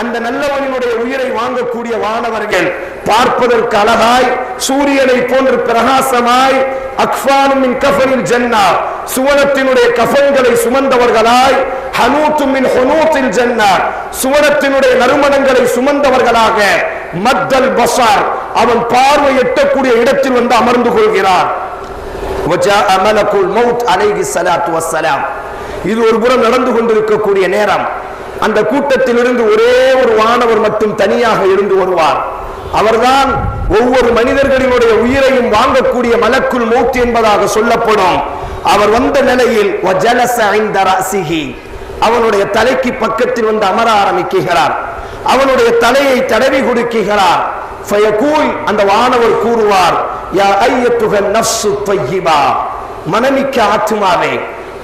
அந்த நல்லவனினுடைய உயிரை வாங்கக்கூடிய வானவர்கள் பார்ப்பதற்கு அழகாய் சூரியனை போன்று பிரகாசமாய் அக்ஃபானும் கஃபனில் ஜன்னா சுவனத்தினுடைய கஃபன்களை சுமந்தவர்களாய் ஹனூத்துமின் ஹொனூத்தில் ஜன்னா சுவனத்தினுடைய நறுமணங்களை சுமந்தவர்களாக மத்தல் பசார் அவன் பார்வை எட்டக்கூடிய இடத்தில் வந்து அமர்ந்து கொள்கிறான். இது ஒரு புறம் நடந்து கொண்டிருக்கக்கூடிய நேரம். அந்த கூட்டத்திலிருந்து ஒரே ஒரு வானவர் மட்டும் தனியாக இருந்து வருவார். அவர்தான் ஒவ்வொரு மனிதர்களினுடைய உயிரையும் வாங்கக்கூடிய மலக்குள் மூத்து என்பதாக சொல்லப்படும். அவர் வந்த நிலையில் அவனுடைய தலைக்கு பக்கத்தில் வந்து அமர ஆரம்பிக்கிறார். அவனுடைய தலையை தடவி கொடுக்கிறார். அந்த வானவர் கூறுவார் மனமிக்க ஆத்துமாவே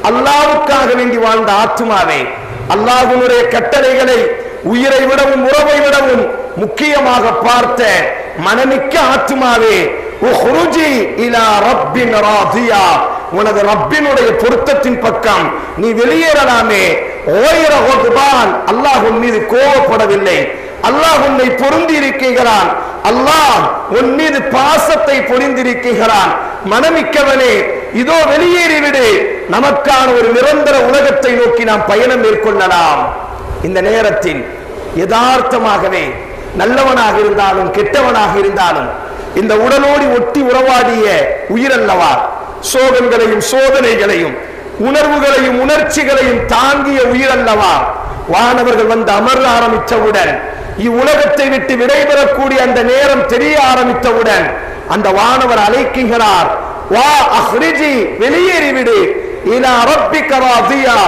அல்லாவுக்காக வேண்டி வாழ்ந்த ஆத்துமாவே அல்லாஹுனுடைய கட்டளைகளை உயிரை விடவும் உறவை விடவும் முக்கியமாக பார்த்த மனமிக்க ஆத்துமாவே இலா ரப்பின் உனது ரப்பினுடைய பொருத்தத்தின் பக்கம் நீ வெளியேறலாமே. ஓயிர ஒதுபான் அல்லாஹ் மீது கோவப்படவில்லை. அல்லாஹ் உன்னை பொருந்தி இருக்கிறான் அல்லாஹ் உன் மீது பாசத்தை பொழிந்திருக்கிறான். மனமிக்கவனே இதோ வெளியேறிவிடு நமக்கான ஒரு நிரந்தர உலகத்தை நோக்கி நாம் பயணம் மேற்கொள்ளலாம். இந்த நேரத்தில் யதார்த்தமாகவே நல்லவனாக இருந்தாலும் கெட்டவனாக இருந்தாலும் இந்த உடலோடு ஒட்டி உறவாடிய உயிரல்லவா? சோகங்களையும் சோதனைகளையும் உணர்வுகளையும் உணர்ச்சிகளையும் தாங்கிய உயிரல்லவா? வானவர்கள் வந்து அமர ஆரம்பித்தவுடன் இவ்வுலகத்தை விட்டு விடைபெறக்கூடிய அந்த நேரம் தெரிய ஆரம்பித்தவுடன் அந்த வானவர் அழைக்குகிறார் வா அஹ்ரிஜி வெளியேறிவிடு. இலா ரப்பிக ராதியா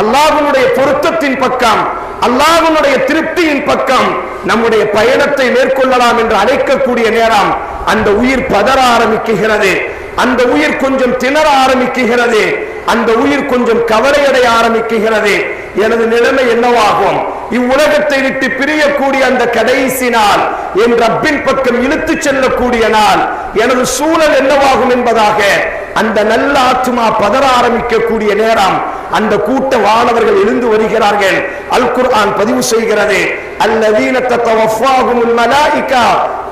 அல்லாஹ்வுடைய பொருத்தத்தின் பக்கம் அல்லாஹனுடைய திருப்தியின் பக்கம் நம்முடைய பயணத்தை மேற்கொள்ளலாம் என்று அழைக்கக்கூடிய நேரம் அந்த உயிர் பதற ஆரம்பிக்குகிறது. அந்த உயிர் கொஞ்சம் திணற ஆரம்பிக்குகிறது. அந்த உயிர் கொஞ்சம் கவலையடைய ஆரம்பிக்குகிறது. எனது நிலைமை என்னவாகும்? இவ்வுலகத்தை விட்டு பிரியக்கூடிய அந்த கடைசி நாள் என் ரப்பின் பக்கம் இழுத்துச் செல்லக்கூடிய நாள். எனது சூழல் என்னவாகும் என்பதாக அந்த நல்ல ஆத்மா பதற ஆரம்பிக்கக்கூடிய நேரம் அந்த கூட்ட வானவர்கள் எழுந்து வருகிறார்கள். அல் குர்ஆன் பதிவு செய்கிறது. அல்லதீன தத்தவஃபாகுமுல் மலாயிகா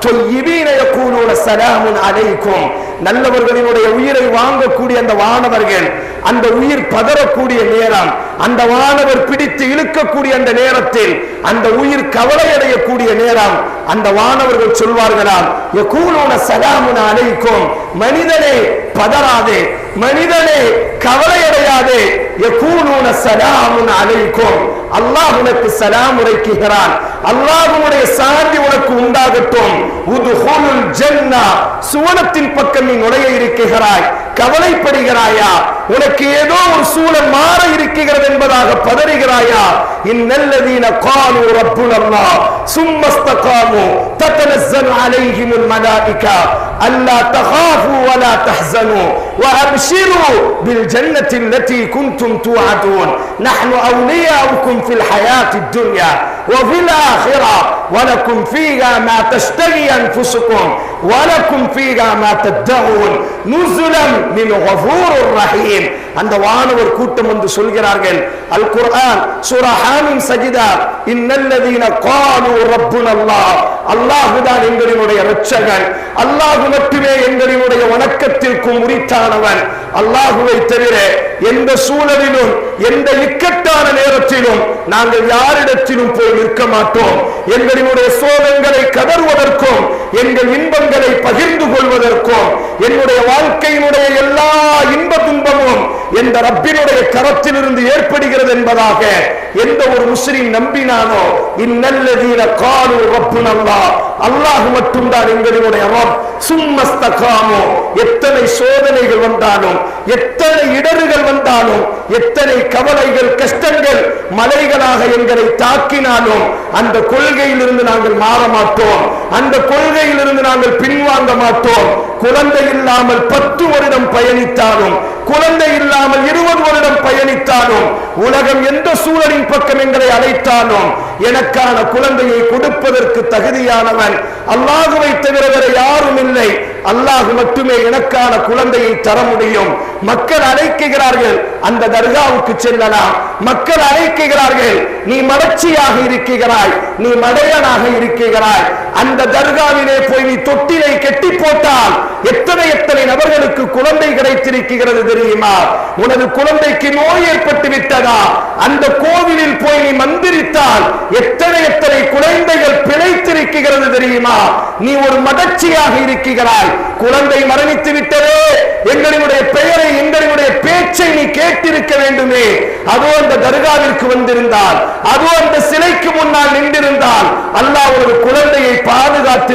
தொய்யிபீன யகூலூன சலாமுன் அலைக்கும். நல்லவர்களினுடைய உயிரை வாங்கக்கூடிய அந்த வானவர்கள் அந்த உயிர் பதறக்கூடிய நேரம் அந்த வானவர் பிடித்து இழுக்கக்கூடிய அந்த நேரத்தில் அந்த உயிர் கவலையடையக்கூடிய நேரம் அந்த வானவர்கள் சொல்வார்களாம் யகூலூன ஸலாமுன் அலைக்கும் மனிதனே பதறாதே. மனிதனே கவலையடையாதே. யகூனூன சலாமுன் அலைக்கும். அல்லாஹ் உனக்கு சலாம் உரைக்குகிறான். அல்லாஹ்வுடைய சாந்தி உனக்கு உண்டாகட்டும். உதுஹுலுல் ஜன்னா. சுவனத்தின் பக்கம் நீ நுழைய இருக்குகிறாய் கவலைப்படுகிறாயா? உனக்கு ஏதோ ஒரு சூழல் மாற இருக்கிறது என்பதாக பதறுகிறாயா? இன்னல்லதீன காலு ரப்புனல்லாஹ் சும்மஸ்தகாமு. தத்தனஸ்ஸல் அலைஹிமுல் மலாயிகா. ألا تخافوا ولا تحزنوا وأبشروا بالجنة التي كنتم توعدون. نحن أولياؤكم في الحياة الدنيا. وفي الآخرة ولكم فيها ما تشتهي أنفسكم ولكم فيها ما تدعون نزلا من غفور رحيم அந்த வானவர் கூட்டம் வந்து சொல்கிறார்கள் அல் குர்ஆன் சூரா ஹாமிம் சஜிதா இன்னல்லதீன காலு ரப்புன அல்லாஹ் அல்லாஹ் தான் எங்களினுடைய இரட்சகன் அல்லாஹ் மட்டுமே எங்களினுடைய வணக்கத்திற்கும் உரித்தானவன் அல்லாஹுவை தவிர எந்த சூழலிலும் எந்த இக்கட்டான நேரத்திலும் நாங்கள் யாரிடத்திலும் போய் நிற்க மாட்டோம். எங்களினுடைய சோகங்களை கதறுவதற்கும் எங்கள் இன்பங்களை பகிர்ந்து கொள்வதற்கும் என்னுடைய வாழ்க்கையினுடைய எல்லா இன்ப துன்பமும் எந்த ரப்பினுடைய கரத்திலிருந்து ஏற்படுகிறது என்பதாக எந்த ஒரு முஸ்லிம் நம்பினானோ இந்நல்லதீன காலு ரப்பு அல்லாஹ் அல்லாஹ் மட்டும்தான் எங்களுடைய ரப். சும்மஸ்தகாமோ. எத்தனை சோதனைகள் வந்தாலும் எத்தனை இடர்கள் வந்தாலும் எத்தனை கவலைகள் கஷ்டங்கள் மலைகளாக எங்களை தாக்கினாலும் அந்த கொள்கையிலிருந்து நாங்கள் மாற மாட்டோம். அந்த கொள்கையிலிருந்து நாங்கள் பின்வாங்க மாட்டோம். குழந்தை இல்லாமல் பத்து வருடம் பயணித்தாலும் குழந்தை இல்லாமல் இருபது வருடம் பயணித்தாலும் உலகம் எந்த சூழலின் பக்கம் எங்களை அழைத்தாலும் எனக்கான குழந்தையை கொடுப்பதற்கு தகுதியானவன் அல்லாஹுவை தவிர வேற யாரும் இல்லை. அல்லாஹு மட்டுமே எனக்கான குழந்தையை தர முடியும். மக்கள் அழைக்குகிறார்கள் அந்த தர்காவுக்கு செல்லலாம். மக்கள் அழைக்குகிறார்கள் நீ மலர்ச்சியாக இருக்கிறாய் நீ மடையனாக இருக்கிறாய். அந்த தர்காவிலே போய் நீ தொட்டிலை கெட்டி போட்டால் எத்தனை எத்தனை நபர்களுக்கு குழந்தை கிடைத்திருக்கிறது தெரியுமா? உனது குழந்தைக்கு நோய் ஏற்பட்டு விட்டதா? அந்த கோவிலில் போய் நீ மந்திரித்தால் எத்தனை எத்தனை குழந்தைகள் பிழைத்திருக்கிறது தெரியுமா? நீ ஒரு மடச்சியாக இருக்கிறாய். குழந்தை மரணித்து விட்டதே. எங்களுடைய பெயரை எங்களுடைய பேச்சை நீ கேட்டிருக்க வேண்டுமே. அதோ அந்த தர்காவிற்கு வந்திருந்தால் அது அந்த சிலைக்கு முன்னால் நின்றிருந்தால் அல்லாஹ் ஒரு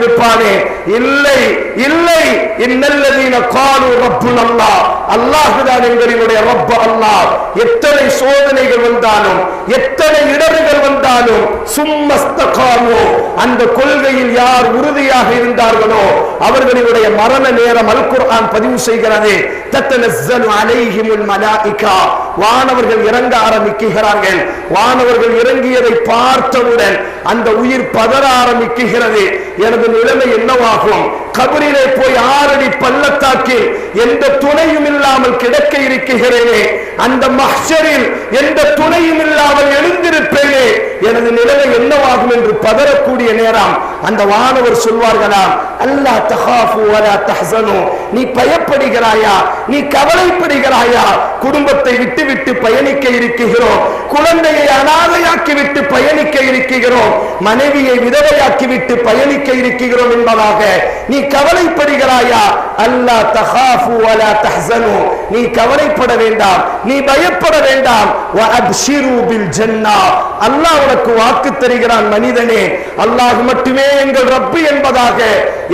பாதுகாத்திருப்பானே இல்லை இல்லை. இன்னல்லதீன காலு ரப்புல் அல்லாஹ் அல்லாஹுதான் எங்களினுடைய ரப்ப அல்லாஹ் எத்தனை சோதனைகள் வந்தாலும் எத்தனை இடர்கள் வந்தாலும் சும்மஸ்தகாமோ. அந்த கொள்கையில் யார் உறுதியாக இருந்தார்களோ அவர்களுடைய மரண நேரம் அல் குர்ஆன் பதிவு செய்கிறது. தத்தனஸ்ஸலு அலைஹிமுல் மலாயிகா. வானவர்கள் இறங்க ஆரம்பிக்கிறார்கள் வானவர்கள் இறங்கியதை பார்த்தவுடன் அந்த உயிர் பதற ஆரம்பிக்கிறது எனது நிலைமை என்னவாகும்? கபரிலே போய் ஆறடி பள்ளத்தாக்கில் எந்த துணையும் இல்லாமல் கிடக்க இருக்கிறேனே. அந்த மஹரில் எந்த துணையும் இல்லாமல் எழுந்திருப்பேனே. எனது நிலைமை என்னவாகும் என்று பதறக்கூடிய நேரம் அந்த வானவர் சொல்வார்களாம் அல்லா தஹாஃபு வலா தஹ்சனு நீ பயப்படுகிறாயா? நீ கவலைப்படுகிறாயா? குடும்பத்தை விட்டு விட்டு பயணிக்க இருக்கிறோம். குழந்தையை அனாதையாக்கி விட்டு பயணிக்க இருக்கிறோம். மனைவியை விதவையாக்கி விட்டு பயணிக்க இருக்கிறோம் என்பதாக நீ கவலைப்படுகிறாயா? அல்லாஹ் தஹாஃபு வலா தஹ்சனு நீ கவலைப்பட வேண்டாம். நீ பயப்பட வேண்டாம். வஅப்ஷிரு பில் ஜன்னா. அல்லாஹ் உனக்கு வாக்கு தருகிறான் மனிதனே. அல்லாஹ் மட்டுமே எங்கள் ரப்பு என்பதாக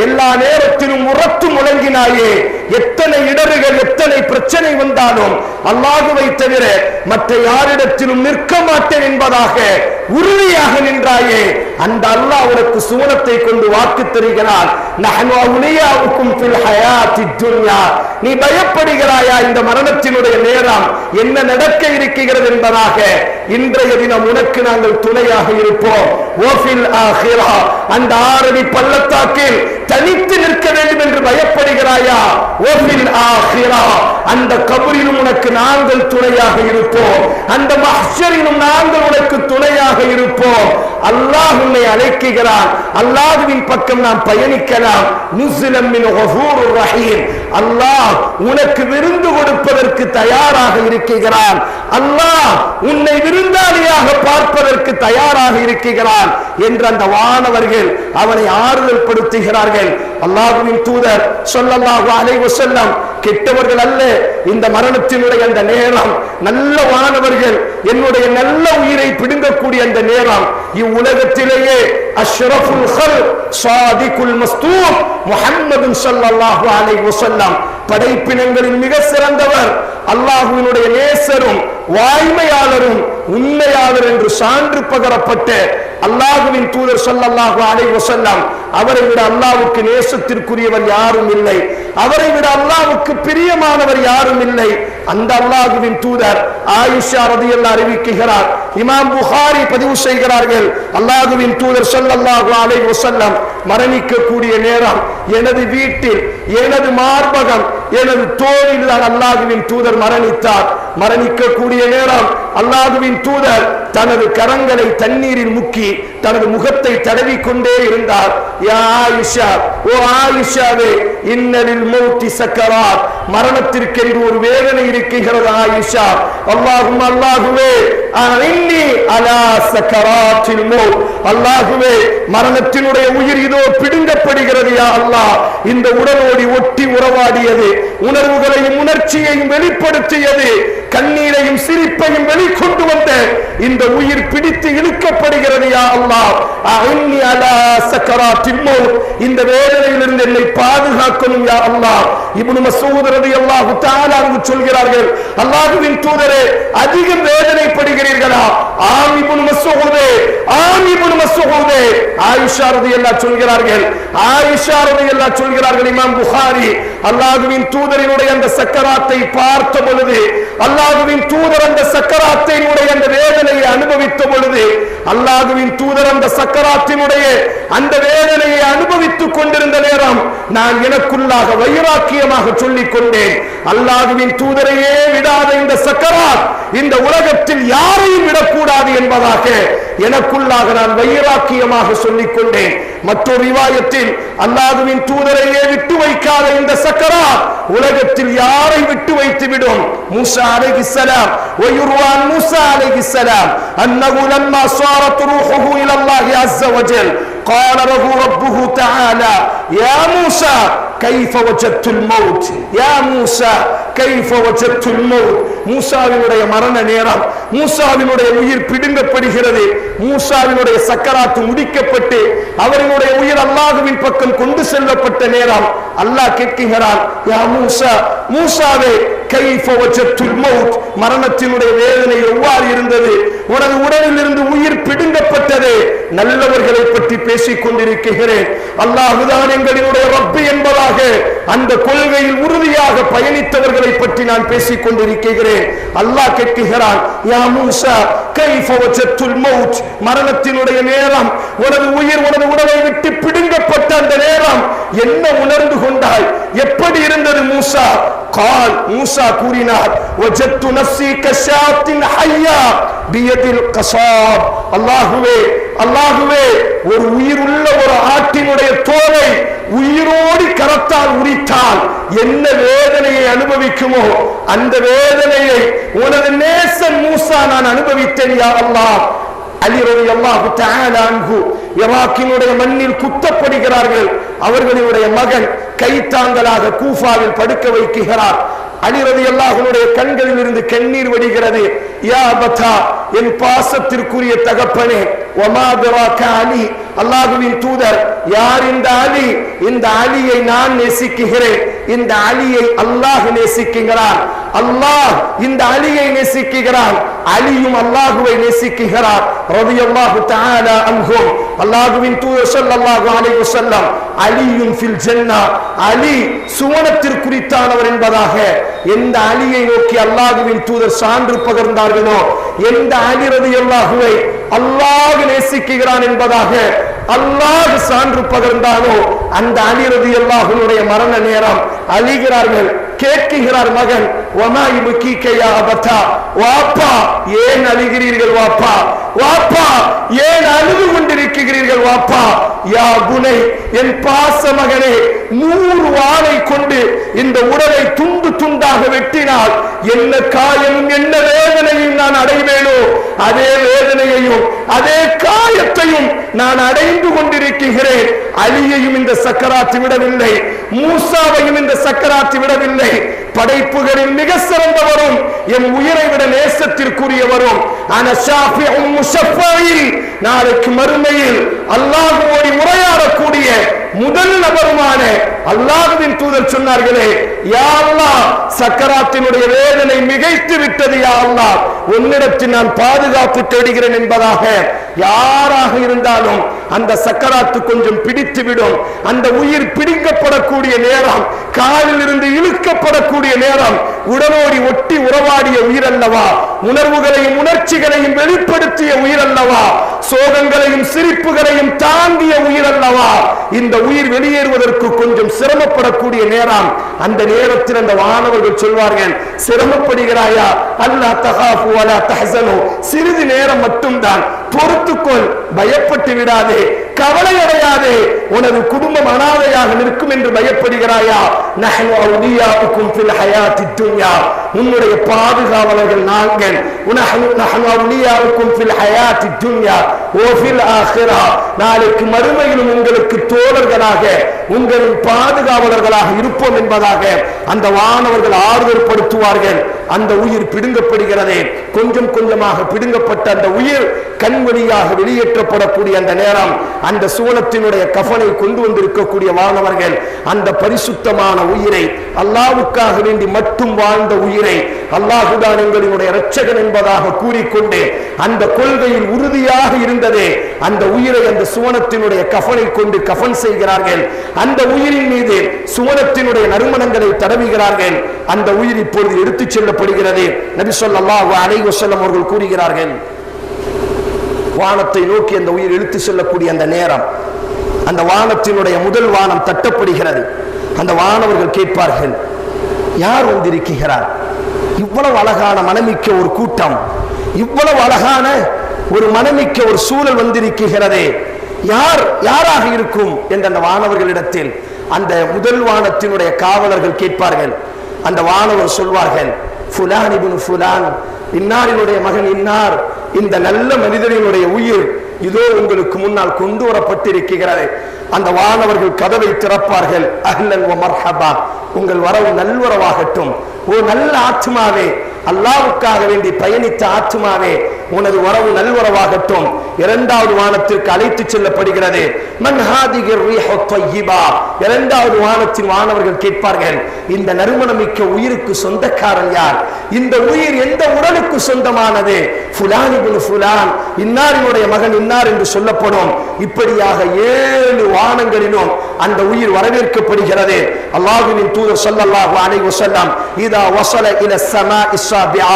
எல்லா நேரத்திலும் உரத்து முழங்கினாயே. எத்தனை இடர்கள் எத்தனை பிரச்சனை வந்தாலும் அல்லாஹுவை தவிர மற்ற யாரிடத்திலும் நிற்க மாட்டேன் என்பதாக உறுதியாக நின்றாயே. அந்த அல்லாஹ் உனக்கு சுவனத்தை கொண்டு வாக்கு தருகிறான். நீ பயப்படுகிறாயா இந்த மரணத்தினுடைய நேரம்? என்ன நடக்க இருக்கிறது என்பதாக இன்றைய தினம் உனக்கு நாங்கள் துணையாக இருப்போம். ஓஃபில் அந்த ஆரடி பள்ளத்தாக்கில் தனித்து நிற்க வேண்டும் என்று பயப்படுகிறாயா? ஓபின் ஆஹிரா அந்த கபரிலும் உனக்கு நாங்கள் துணையாக இருப்போம். அந்த மஹ்ஷரிலும் நாங்கள் உனக்கு துணையாக இருப்போம். அல்லாஹ் உன்னை அழைக்கிறான் அல்லாஹ்வின் பக்கம் நாம் பயணிக்கலாம். முஸ்லிமின் மின் கஃபூருர் ரஹீம். அல்லாஹ் உனக்கு விருந்து கொடுப்பதற்கு தயாராக இருக்கிறான். அல்லாஹ் உன்னை விருந்தாளியாக பார்ப்பதற்கு தயாராக இருக்கிறான் என்று அந்த வானவர்கள் அவனை ஆறுதல் படுத்துகிறார்கள் அல்லாஹுவின் தூதர் சொல்லல்லாஹு அலைஹி வஸல்லம் கெட்டவர்கள் அல்ல. இந்த மரணத்தினுடைய அந்த நேரம். நல்ல வானவர்கள். என்னுடைய நல்ல உயிரை பிடுங்கக்கூடிய அந்த நேரம். இவ்வுலகத்திலேயே அஷ்ரஃபுல் ஹல் சாதிகுல் மஸ்தூர் முஹம்மது ஸல்லல்லாஹு அலைஹி வஸல்லம். படைப்பினங்களின் மிக சிறந்தவர். அல்லாஹுவினுடைய நேசரும் வாய்மையாளரும் உண்மையாளர் என்று சான்று பகரப்பட்ட அல்லாஹுவின் தூதர் சொல்லல்லாஹு அலை வசல்லாம் அவரை விட அல்லாவுக்கு நேசத்திற்குரியவர் யாரும் இல்லை. அவரை விட அல்லாவுக்கு பிரியமானவர் யாரும் இல்லை. அந்த அல்லாஹுவின் தூதர் ஆயிஷா ரதியல்லாஹு அறிவிக்கிறார். இமாம் புகாரி பதிவு செய்கிறார்கள். அல்லாஹுவின் தூதர் ஸல்லல்லாஹு அலைஹி வஸல்லம் மரணிக்கக்கூடிய நேரம் எனது வீட்டில் எனது மார்பகம் எனது தோழில் தான் அல்லாஹுவின் தூதர் மரணித்தார். மரணிக்கக்கூடிய நேரம் அல்லாஹுவின் தூதர் தனது கரங்களை தண்ணீரில் முக்கி தனது முகத்தை தடவி கொண்டே இருந்தார். யா ஆயிஷா ஓ ஆயிஷாவே இன்னலில் மௌத்தி சக்கரார் மரணத்திற்கென்று ஒரு வேதனை இருக்கிறது ஆயிஷா. அல்லாஹும் அல்லாஹுவே அஇன்னி அலா சக்கராத்தில் மௌத். அல்லாஹுவே மரணத்தினுடைய உயிர் இதோ பிடுங்கப்படுகிறது யா அல்லாஹ். இந்த உடலோடி ஒட்டி உறவாடியது உணர்வுகளையும் உணர்ச்சியையும் வெளிப்படுத்தியது கண்ணீரையும் சிரிப்பையும் வெளிக்கொண்டு வந்த இந்த உயிர் பிடித்து இழுக்கப்படுகிறது யா அல்லாஹ். அஹின்னி அலா சக்கராத்தில் இந்த வேதனையிலிருந்து என்னை பாதுகாக்கணும் யா அல்லாஹ். இப்னு மசூத் ரலியல்லாஹு தஆலா சொல்கிறார்கள் அல்லாஹ்வின் தூதரே அதிகம் வேதனைப்படுகிறீர்களா? மஸ்ஊதே ஆமிபுன் இப்னு மஸ்ஊதே ஆயிஷா ரலியல்லாஹு சொல்கிறார்கள் ஆயிஷா ரலியல்லாஹு சொல்கிறார்கள் இமாம் புகாரி அல்லாஹ்வின் தூதரினுடைய அந்த சக்கராத்தை பார்த்த பொழுது அல்லாஹ்வின் தூதர் அந்த சக்கராத்தினுடைய அந்த வேதனையை அனுபவித்த பொழுது அல்லாஹ்வின் தூதர் அந்த சக்கராத்தினுடைய அந்த வேதனையை அனுபவித்துக் கொண்டிருந்த நேரம் நான் எனக்குள்ளாக வைராக்கியமாக சொல்லிக் கொண்டேன். அல்லாஹ்வின் தூதரையே விடாத இந்த சக்கரா இந்த உலகத்தில் யாரையும் விடக்கூடாது என்பதாக எனக்குள்ளாக நான் வைராக்கியமாக சொல்லிக் கொண்டேன் மற்றொரு ரிவாயத்தில் அல்லாஹுவின் தூதரையே விட்டு வைக்காத இந்த சக்கரா உலகத்தில் யாரை விட்டு வைத்து விடும் மூசா அலைஹிஸ்ஸலாம் வயுர்வான் மூசா அலைஹிஸ்ஸலாம் அன்னஹு லம்மா صارت روحه الى الله عز وجل قال له ربه تعالى يا موسى كيف وجدت الموت يا موسى كيف وجدت الموت மூசாவினுடைய மரண நேரம் மூசாவினுடைய உயிர் பிடுங்கப்படுகிறது. மூசாவினுடைய சக்கராத்து முடிக்கப்பட்டு அவரினுடைய உயிர் அல்லாஹுவின் பக்கம் கொண்டு செல்லப்பட்ட நேரம். அல்லாஹ் கேட்கிறான் யா மூசா மூசாவே மரணத்தினுடைய வேதனை எவ்வாறு இருந்தது? உனது உடலில் இருந்து உயிர் பிடுங்கப்பட்டது. நல்லவர்களை பற்றி பேசிக் கொண்டிருக்கிறேன். அல்லாஹுதான் எங்களினுடைய ரப்பு என்பதாக அந்த கொள்கையில் உறுதியாக பயணித்தவர்களை பற்றி நான் பேசிக் கொண்டிருக்கிறேன். அல்லாஹ் கேட்கிறான் யா மூசா கைஃப வஜத்துல் மௌத் மரணத்தினுடைய நேரம் உனது உயிர் உனது உடலை விட்டு பிடுங்கப்பட்ட அந்த நேரம் என்ன உணர்ந்து கொண்டாய்? எப்படி இருந்தது மூசா? கால் மூசா கூறினார் வஜத்து நஃப்சி கஷாத்தின் ஹையா பியதில் கசாப். அல்லாஹுவே அல்லாஹுவே ஒரு உயிருள்ள ஒரு ஆட்டினுடைய தோலை உயிரோடி கரத்தால் உரித்தால் என்ன வேதனையை அனுபவிக்குமோ அந்த வேதனையை உனது நேசன் மூசா நான் அனுபவித்தேன் யா அல்லாஹ். அலி ரவி அல்லாஹு தஆலா அன்ஹு ஈராக்கினுடைய மண்ணில் குத்தப்படுகிறார்கள். அவர்களுடைய மகன் கைத்தாங்கலாக கூஃபாவில் படுக்க வைக்குகிறார் அலி எல்லாருடைய கண்களில் இருந்து கண்ணீர் வடிகிறது. யா பத்தா என் பாசத்திற்குரிய தகப்பனே ஒமாதராக அலி அல்லாஹுவின் தூதர் யார் இந்த அலி? இந்த அலியை நான் நேசிக்குகிறேன் இந்த அலியை அல்லாஹ் நேசிக்குகிறான் அல்லாஹ் இந்த அலியை நேசிக்குகிறான் அலியும் அல்லாஹுவை நேசிக்குகிறார் ரலியல்லாஹு தாலா அன்ஹும். அல்லாஹுவின் தூதர் சொல்லல்லாஹு அலைஹி வஸல்லம் அலியும் ஃபில் ஜன்னா. அலி சுவனத்திற்குரித்தானவர் என்பதாக. எந்த அலியை நோக்கி அல்லாஹுவின் தூதர் சான்று பகர்ந்தார்களோ எந்த அலி ரலியல்லாஹுவை அல்லாஹ் நேசிக்குகிறான் என்பதாக. அல்லாஹ் சான்று பகர்ந்தானோ அந்த அலி ரலியல்லாஹுனுடைய மரண நேரம் அழிகிறார்கள் கேட்கிறார் மகன் ஒமாய் முக்கிக்கையா அபத்தா? வாப்பா ஏன் அழுகிறீர்கள் வாப்பா? வாப்பா ஏன் அழுது கொண்டிருக்கிறீர்கள் வாப்பா? யா குனை என் பாச மகனே நூறு வாளை கொண்டு இந்த உடலை துண்டு துண்டாக வெட்டினால் என்ன காயமும் என்ன வேதனையும் நான் அடைவேனோ? அதே வேதனையையும் அதே காயத்தையும் நான் அடைந்து கொண்டிருக்கிறேன். அலியையும் இந்த சக்கராத்து விடவில்லை மூசாவையும் இந்த சக்கராத்து விடவில்லை. படைப்புகளில் மிக சிறந்தவரும் என் உயிரை விட நேசத்திற்குரியவரும் நாளைக்கு மறுமையில் அல்லாஹ்வோடு உரையாடக்கூடிய முதல் நபருமான அல்லாஹுவின் தூதர் சொன்னார்களே யாழ்லா சக்கராத்தினுடைய வேதனை மிகைத்து விட்டது யாழ்லா உன்னிடத்தில் நான் பாதுகாப்பு தேடுகிறேன் என்பதாக யாராக இருந்தாலும் அந்த சக்கராத்து கொஞ்சம் பிடித்து விடும் அந்த உயிர் பிடிக்கப்படக்கூடிய நேரம் காலில் இருந்து இழுக்கப்படக்கூடிய நேரம் உடலோடி ஒட்டி உறவாடிய உயிர் அல்லவா உணர்வுகளையும் உணர்ச்சிகளையும் வெளிப்படுத்திய உயிர் அல்லவா சோகங்களையும் சிரிப்புகளையும் தாங்கிய உயிர் அல்லவா இந்த உயிர் வெளியேறுவதற்கு கொஞ்சம் சிரமப்படக்கூடிய நேரம். அந்த நேரத்தில் அந்த வானவர்கள் சொல்வார்கள் சிரமப்படுகிறாயா? அல்லா தகாஃபு அலா தஹசனு. சிறிது நேரம் மட்டும்தான். பொறுத்துக்கொள் பயப்பட்டு விடாதே. கவலை அடையாதே உனது குடும்பம் அனாதையாக நிற்கும் என்று பயப்படுகிறாயா? உன்னுடைய பாதுகாவலர்கள் நாங்கள். நாளைக்கு மறுமையிலும் உங்களுக்கு தோழர்களாக உங்களின் பாதுகாவலர்களாக இருப்போம் என்பதாக அந்த வானவர்கள் ஆறுதல் படுத்துவார்கள் அந்த உயிர் பிடுங்கப்படுகிறதே. கொஞ்சம் கொஞ்சமாக பிடுங்கப்பட்ட அந்த உயிர் கண்வழியாக வெளியேற்றப்படக்கூடிய அந்த நேரம். அந்த சூனத்தினுடைய கஃனை கொண்டு வந்திருக்கக்கூடிய வானவர்கள் அந்த பரிசுத்தமான உயிரை அல்லாவுக்காக வேண்டி மட்டும் வாழ்ந்த உயிரை அல்லாஹுதான் எங்களினுடைய இரட்சகன் என்பதாக கூறிக்கொண்டு அந்த கொள்கையில் உறுதியாக இருந்ததே அந்த உயிரை அந்த சுவனத்தினுடைய கஃனை கொண்டு கஃன் செய்கிறார்கள். அந்த உயிரின் மீது சுவனத்தினுடைய நறுமணங்களை தடவுகிறார்கள். அந்த உயிர் இப்பொழுது எடுத்துச் செல்லப்படுகிறது. நபி ஸல்லல்லாஹு அலைஹி வஸல்லம் அவர்கள் கூறுகிறார்கள் வானத்தை நோக்கி அந்த உயிர் இழுத்து செல்லக்கூடிய அந்த நேரம். அந்த வானத்தினுடைய முதல் வானம் தட்டப்படுகிறது. அந்த வானவர்கள் கேட்பார்கள் யார் வந்திருக்கிறார்? இவ்வளவு அழகான மனமிக்க ஒரு கூட்டம் இவ்வளவு அழகான ஒரு மனமிக்க ஒரு சூழல் வந்திருக்கிறதே. யார் யாராக இருக்கும்? என்ற அந்த வானவர்களிடத்தில் அந்த முதல் வானத்தினுடைய காவலர்கள் கேட்பார்கள். அந்த வானவர் சொல்வார்கள் ஃபுலான் இபின் ஃபுலான் இன்னாரினுடைய மகன் இன்னார் இந்த நல்ல மனிதனினுடைய உயிர் இதோ உங்களுக்கு முன்னால் கொண்டு வரப்பட்டிருக்கிறது. அந்த வானவர்கள் கதவை திறப்பார்கள். அஹ்லன் மர்ஹபா. உங்கள் வரவு நல்வரவாகட்டும். ஓ நல்ல ஆத்மாவே அல்லாவுக்காக வேண்டி பயணித்த ஆத்மாவே உனது வரவு நல்வரவாகட்டும். இரண்டாவது வானத்திற்கு அழைத்து செல்லப்படுகிறது. இரண்டாவது வானத்தின் வானவர்கள் கேட்பார்கள் இந்த நறுமணமிக்க உயிருக்கு சொந்தக்காரன் யார்? இந்த உயிர் எந்த உடலுக்கு சொந்தமானது? ஃபுலான் புலான் ஃபுலான் இன்னாரினுடைய மகன் இன்னார் என்று சொல்லப்படும். இப்படியாக ஏழு வானங்களிலும் அந்த உயிர் வரவேற்கப்படுகிறது. அல்லாஹுவின் தூதர் சொல்லல்லாஹு அலைஹி வஸல்லம் இதா வஸல இல ஸமாஇ ஸாபிஆ.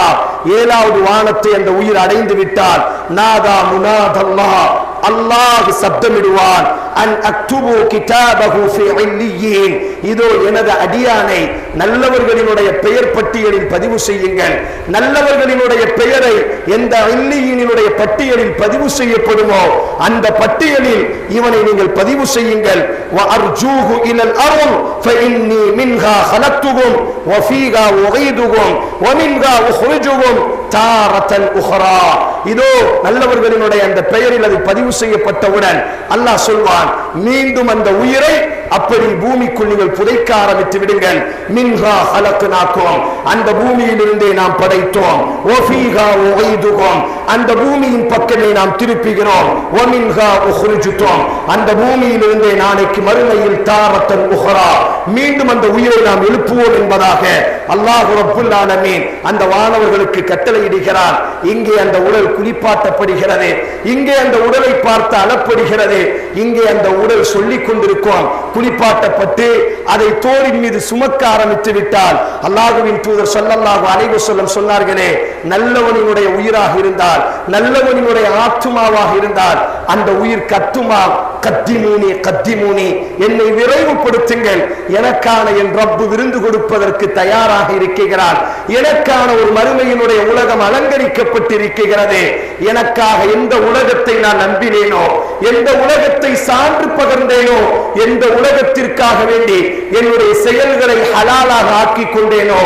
ஏழாவது வானத்தை அந்த உயிர் அடைந்து விட்டால் நாதா முனாதல்லாஹ். அல்லாஹ் சப்தமிடுவான். அன் அக்துபு கிதாபஹு ஃபி இல்லியீன் இதோ எனது அடியானை நல்லவர்களினுடைய பெயர் பட்டியலில் பதிவு செய்யுங்கள் நல்லவர்களினுடைய பெயரை எந்த இல்லியினுடைய பட்டியலில் பதிவு செய்யப்படுமோ அந்த பட்டியலில் இவனை நீங்கள் பதிவு செய்யுங்கள் وأرجوه إلى الأرض فإني منها خلقتكم وفيها أعيدكم ومنها أخرجكم تارة أخرى இதோ நல்லவர்களினுடைய அந்த பெயரில் அது பதிவு செய்யப்பட்டவுடன் அல்லாஹ் சொல்வான் மீண்டும் அந்த உயிரை அப்படி பூமிக்குள் நீங்கள் புதைக்க ஆரம்பித்து விடுங்கள். மின்ஹா ஹலக்குனாக்கும் அந்த பூமியிலிருந்தே நாம் படைத்தோம். ஒஃபீஹா உகைதுகோம். அந்த பூமியின் பக்கமே நாம் திருப்புகிறோம். ஒமின்ஹா உஹ்ருஜுத்தோம். அந்த பூமியிலிருந்தே நாளைக்கு மறுமையில் தாரத்தன் உஹரா. மீண்டும் அந்த உயிரை நாம் எழுப்புவோம் என்பதாக அல்லாஹ் ரப்புல் ஆலமீன் அந்த வானவர்களுக்கு கட்டளையிடுகிறார். இங்கே அந்த உடல் குளிப்பாட்டப்படுகிறது. இங்கே அந்த உடலை பார்த்து அளப்படுகிறது இங்கே அந்த உடல் சொல்லிக் கொண்டிருக்கும். குளிப்பாட்டப்பட்டு அதை தோளின் மீது சுமக்க ஆரம்பித்து விட்டால் அல்லாஹுவின் தூதர் சொல்லல்லாஹு அலைஹி சொல்லம் சொன்னார்களே நல்லவனினுடைய உயிராக இருந்தால் நல்லவனினுடைய ஆத்துமாவாக இருந்தால் அந்த உயிர் கத்துமா? கத்திமூனி கத்திமூனி என்னை விரைவுபடுத்துங்கள். எனக்கான என் ரப்பு விருந்து கொடுப்பதற்கு தயாராக இருக்கிறார். எனக்கான ஒரு மறுமையினுடைய உலகம் அலங்கரிக்கப்பட்டிருக்கிறது. எனக்காக எந்த உலகத்தை நான் நம்பினேனோ எந்த உலகத்தை சான்று பகர்ந்தேனோ எந்த உலகத்திற்காக வேண்டி என்னுடைய செயல்களை ஹலாலாக ஆக்கிக் கொண்டேனோ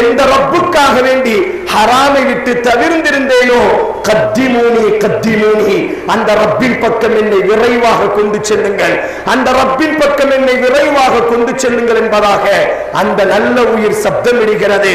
எந்த ரப்புக்காக வேண்டி ஹராமை விட்டு தவிர்ந்திருந்தேனோ? கத்திமூனி கத்திமூனி. அந்த ரப்பின் பக்கம் என்னை விரைவாக கொண்டு செல்லுங்கள். அந்த ரப்பின் பக்கம் என்னை விரைவாக கொண்டு செல்லுங்கள் என்பதாக அந்த நல்ல உயிர் சப்தமிடுகிறது.